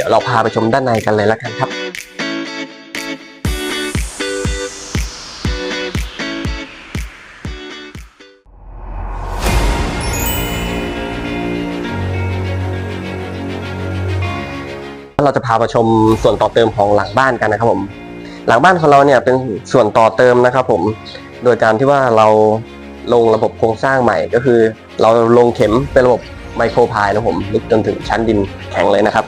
ดี๋ยวเราพาไปชมด้านในกันเลยล้วกันครับเราจะพามาชมส่วนต่อเติมของหลังบ้านกันนะครับผม หลังบ้านของเราเนี่ยเป็นส่วนต่อเติมนะครับผม โดยการที่ว่าเราลงระบบโครงสร้างใหม่ก็คือ เราลงเข็มเป็นระบบไมโครพายนะผมลึกจนถึงชั้นดินแข็งเลยนะครับ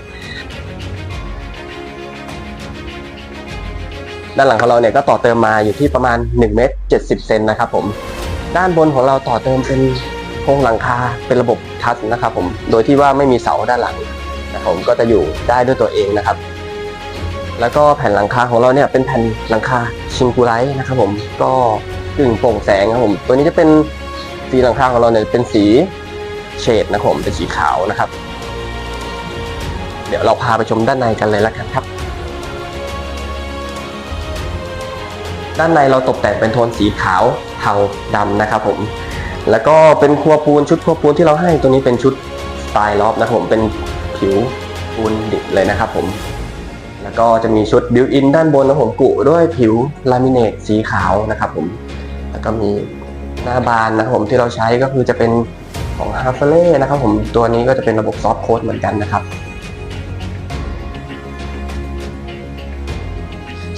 ด้านหลังของเราเนี่ยก็ต่อเติมมาอยู่ที่ประมาณ1เมตร70 เซนนะครับผม ด้านบนของเราต่อเติมเป็นโครงหลังคาเป็นระบบทัชนะครับผมโดยที่ว่าไม่มีเสาด้านหลังนะผมก็จะอยู่ได้ด้วยตัวเองนะครับ แล้วก็แผ่นหลังคาของเราเนี่ยเป็นแผ่นหลังคาชิงกูไลท์นะครับผมก็กึ่งโปร่งแสงครับผมตัวนี้จะเป็นสีหลังคาของเราเนี่ยเป็นสีเฉดนะครับผมเป็นสีขาวนะครับ เดี๋ยวเราพาไปชมด้านในกันเลยแล้วกันครับ ด้านในเราตกแต่งเป็นโทนสีขาวเทาดำนะครับผม แล้วก็เป็นครัวปูนชุดครัวปูนที่เราให้ตัวนี้เป็นชุดสไตล์ล็อบนะครับผมเป็นผิวปูนดิบเลยนะครับผมแล้วก็จะมีชุดบิวอินด้านบนนะผมกุด้วยผิวลามิเนตสีขาวนะครับผมแล้วก็มีหน้าบานนะครับผมที่เราใช้ก็คือจะเป็นของฮาร์เฟเล่นะครับผมตัวนี้ก็จะเป็นระบบซอฟต์โค้ดเหมือนกันนะครับ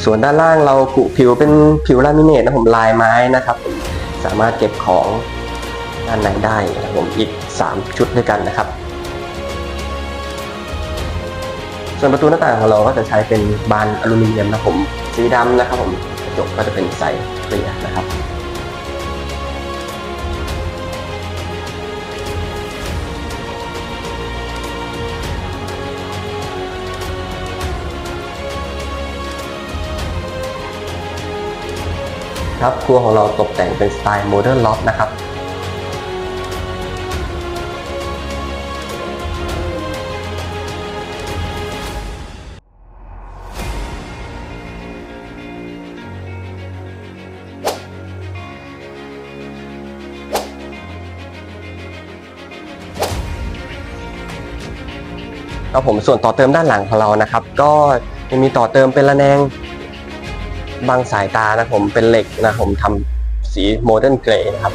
ส่วนด้านล่างเรากุผิวเป็นผิวลามิเนตนะผมลายไม้นะครับ สามารถเก็บของด้านในได้นะผมอีก 3 ชุดด้วยกันนะครับ ส่วนประตูหน้าต่างของเราก็จะใช้เป็นบานอลูมิเนียมนะผมสีดำนะครับผมกระจกก็จะเป็นใสเคลียร์นะครับ ครับครัวของเราตกแต่งเป็นสไตล์โมเดิร์นล็อฟนะครับครับผมส่วนต่อเติมด้านหลังของเรานะครับ ก็จะมีต่อเติมเป็นระแนง บางสายตานะผมเป็นเหล็กนะผมทำสีโมเดิร์นเกรย์นะครับ